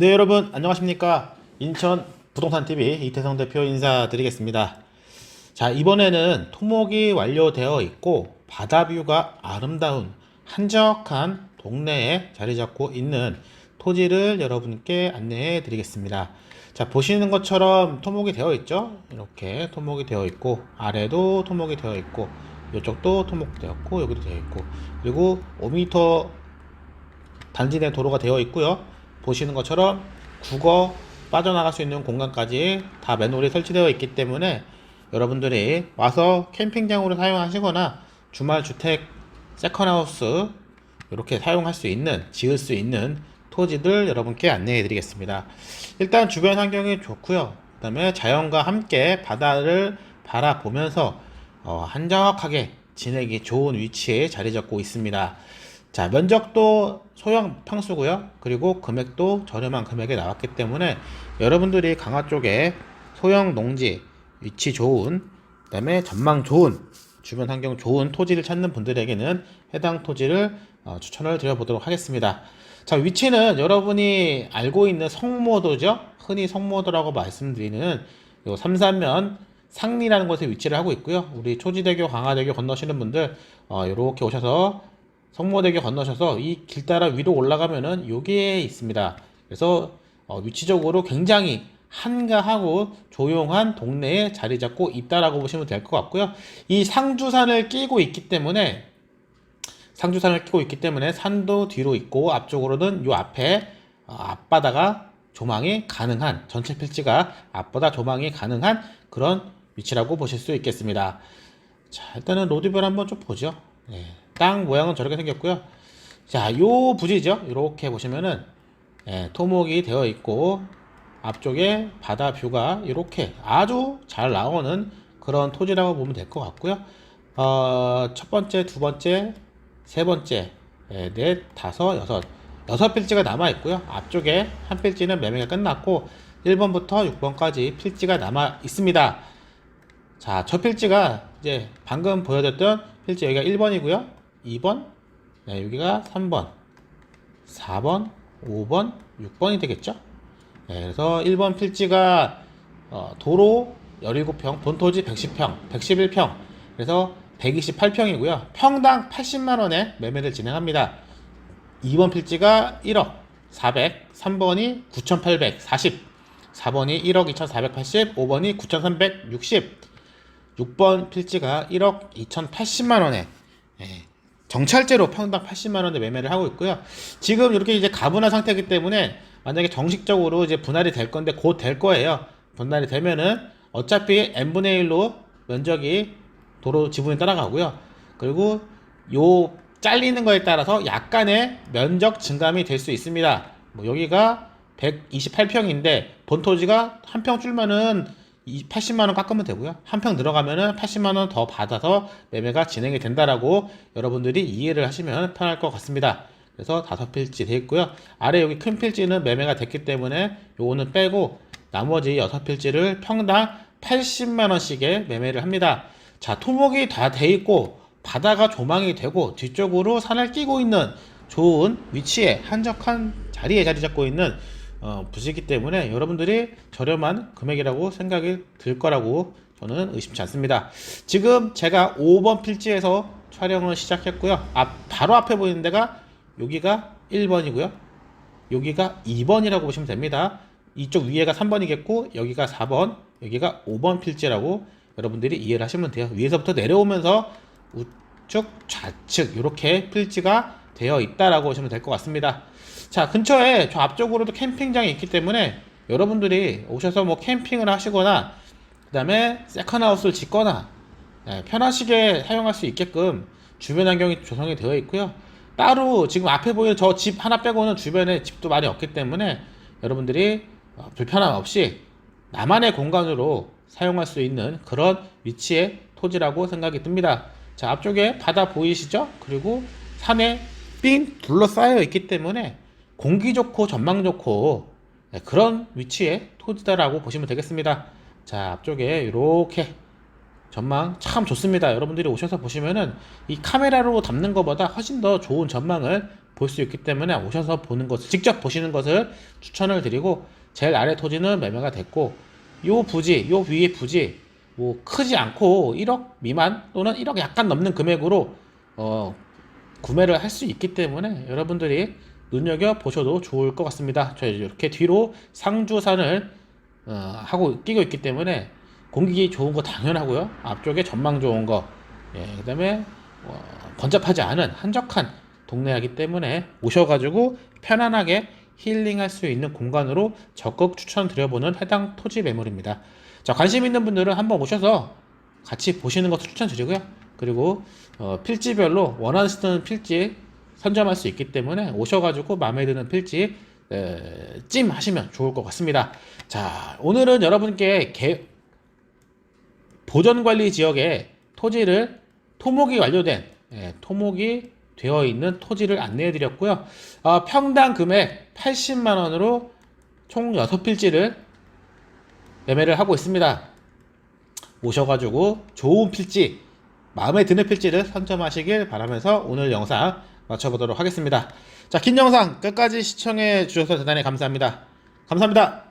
네 여러분 안녕하십니까 인천 부동산 TV 이태성 대표 인사드리겠습니다. 자 이번에는 토목이 완료되어 있고 바다뷰가 아름다운 한적한 동네에 자리 잡고 있는 토지를 여러분께 안내해 드리겠습니다. 자 보시는 것처럼 토목이 되어 있죠. 이렇게 토목이 되어 있고 아래도 토목이 되어 있고 이쪽도 토목 되었고 여기도 되어 있고 그리고 5m 단지 내 도로가 되어 있고요. 보시는 것처럼 국어 빠져나갈 수 있는 공간까지 다 맨홀이 설치되어 있기 때문에 여러분들이 와서 캠핑장으로 사용하시거나 주말 주택 세컨하우스 이렇게 사용할 수 있는 지을 수 있는 토지들 여러분께 안내해 드리겠습니다. 일단 주변 환경이 좋고요. 그 다음에 자연과 함께 바다를 바라보면서 어, 한적하게 지내기 좋은 위치에 자리 잡고 있습니다. 자, 면적도 소형 평수고요. 그리고 금액도 저렴한 금액에 나왔기 때문에 여러분들이 강화 쪽에 소형 농지 위치 좋은 그다음에 전망 좋은 주변 환경 좋은 토지를 찾는 분들에게는 해당 토지를 어, 추천을 드려보도록 하겠습니다. 자, 위치는 여러분이 알고 있는 성모도죠. 흔히 성모도라고 말씀드리는 요 삼산면 상리라는 곳에 위치를 하고 있고요. 우리 초지대교, 강화대교 건너시는 분들 어, 이렇게 오셔서 성모대교 건너셔서 이 길 따라 위로 올라가면은 여기에 있습니다. 그래서 어, 위치적으로 굉장히 한가하고 조용한 동네에 자리 잡고 있다라고 보시면 될 것 같고요. 이 상주산을 끼고 있기 때문에 상주산을 끼고 있기 때문에 산도 뒤로 있고 앞쪽으로는 요 앞에 어, 앞바다가 조망이 가능한 전체 필지가 앞바다 조망이 가능한 그런 위치라고 보실 수 있겠습니다. 자 일단은 로드뷰를 한번 좀 보죠. 네, 땅 모양은 저렇게 생겼고요. 자, 요 부지죠. 이렇게 보시면은 예, 토목이 되어 있고 앞쪽에 바다 뷰가 이렇게 아주 잘 나오는 그런 토지라고 보면 될 것 같고요. 어, 첫 번째, 두 번째, 세 번째, 예, 넷, 다섯, 여섯, 여섯 필지가 남아 있고요. 앞쪽에 한 필지는 매매가 끝났고 1번부터 6번까지 필지가 남아 있습니다. 자, 첫 필지가 이제 방금 보여줬던 필지 여기가 1번이고요. 2번, 네, 여기가 3번, 4번, 5번, 6번이 되겠죠? 네, 그래서 1번 필지가 어, 도로 17평, 본토지 110평, 111평, 그래서 128평이고요. 평당 80만 원에 매매를 진행합니다. 2번 필지가 1억 400, 3번이 9,840, 4번이 1억 2,480, 5번이 9,360, 6번 필지가 1억 2,080만 원에 예, 정찰제로 평당 80만 원에 매매를 하고 있고요. 지금 이렇게 이제 가분한 상태이기 때문에 만약에 정식적으로 이제 분할이 될 건데 곧 될 거예요. 분할이 되면은 어차피 n분의 1로 면적이 도로 지분이 따라가고요. 그리고 요 잘리는 거에 따라서 약간의 면적 증감이 될 수 있습니다. 뭐 여기가 128평인데 본토지가 한 평 줄면은 80만 원 깎으면 되고요. 한 평 들어가면은 80만 원 더 받아서 매매가 진행이 된다라고 여러분들이 이해를 하시면 편할 것 같습니다. 그래서 다섯 필지 돼 있고요. 아래 여기 큰 필지는 매매가 됐기 때문에 요거는 빼고 나머지 여섯 필지를 평당 80만 원씩에 매매를 합니다. 자, 토목이 다 돼 있고 바다가 조망이 되고 뒤쪽으로 산을 끼고 있는 좋은 위치에 한적한 자리에 자리 잡고 있는 어, 부지기 때문에 여러분들이 저렴한 금액이라고 생각이 들 거라고 저는 의심치 않습니다. 지금 제가 5번 필지에서 촬영을 시작했고요. 앞, 바로 앞에 보이는 데가 여기가 1번이고요. 여기가 2번이라고 보시면 됩니다. 이쪽 위에가 3번이겠고 여기가 4번, 여기가 5번 필지라고 여러분들이 이해를 하시면 돼요. 위에서부터 내려오면서 우측, 좌측 이렇게 필지가 되어 있다라고 보시면 될 것 같습니다. 자, 근처에 저 앞쪽으로도 캠핑장이 있기 때문에 여러분들이 오셔서 뭐 캠핑을 하시거나 그다음에 세컨하우스를 짓거나 예, 편하시게 사용할 수 있게끔 주변 환경이 조성이 되어 있고요. 따로 지금 앞에 보이는 저 집 하나 빼고는 주변에 집도 많이 없기 때문에 여러분들이 어, 불편함 없이 나만의 공간으로 사용할 수 있는 그런 위치의 토지라고 생각이 듭니다. 자, 앞쪽에 바다 보이시죠? 그리고 산에 삥 둘러싸여 있기 때문에 공기 좋고 전망 좋고 네, 그런 위치의 토지다라고 보시면 되겠습니다. 자, 앞쪽에 이렇게 전망 참 좋습니다. 여러분들이 오셔서 보시면은 이 카메라로 담는 것보다 훨씬 더 좋은 전망을 볼 수 있기 때문에 오셔서 보는 것을 직접 보시는 것을 추천을 드리고 제일 아래 토지는 매매가 됐고 요 부지 요 위에 부지 뭐 크지 않고 1억 미만 또는 1억 약간 넘는 금액으로 어 구매를 할 수 있기 때문에 여러분들이 눈여겨 보셔도 좋을 것 같습니다. 저 이렇게 뒤로 상주산을 어, 하고 끼고 있기 때문에 공기 좋은 거 당연하고요. 앞쪽에 전망 좋은 거, 예, 그다음에 어, 번잡하지 않은 한적한 동네이기 때문에 오셔가지고 편안하게 힐링할 수 있는 공간으로 적극 추천드려보는 해당 토지 매물입니다. 자 관심 있는 분들은 한번 오셔서 같이 보시는 것을 추천드리고요. 그리고 어, 필지별로 원하시는 필지 선점할 수 있기 때문에 오셔가지고 마음에 드는 필지 에, 찜 하시면 좋을 것 같습니다. 자 오늘은 여러분께 개, 보전관리 지역에 토지를 토목이 완료된 예, 토목이 되어 있는 토지를 안내해 드렸고요. 어, 평당 금액 80만 원으로 총 6필지를 매매를 하고 있습니다. 오셔가지고 좋은 필지, 마음에 드는 필지를 선점하시길 바라면서 오늘 영상 마쳐보도록 하겠습니다. 자, 긴 영상 끝까지 시청해 주셔서 대단히 감사합니다. 감사합니다.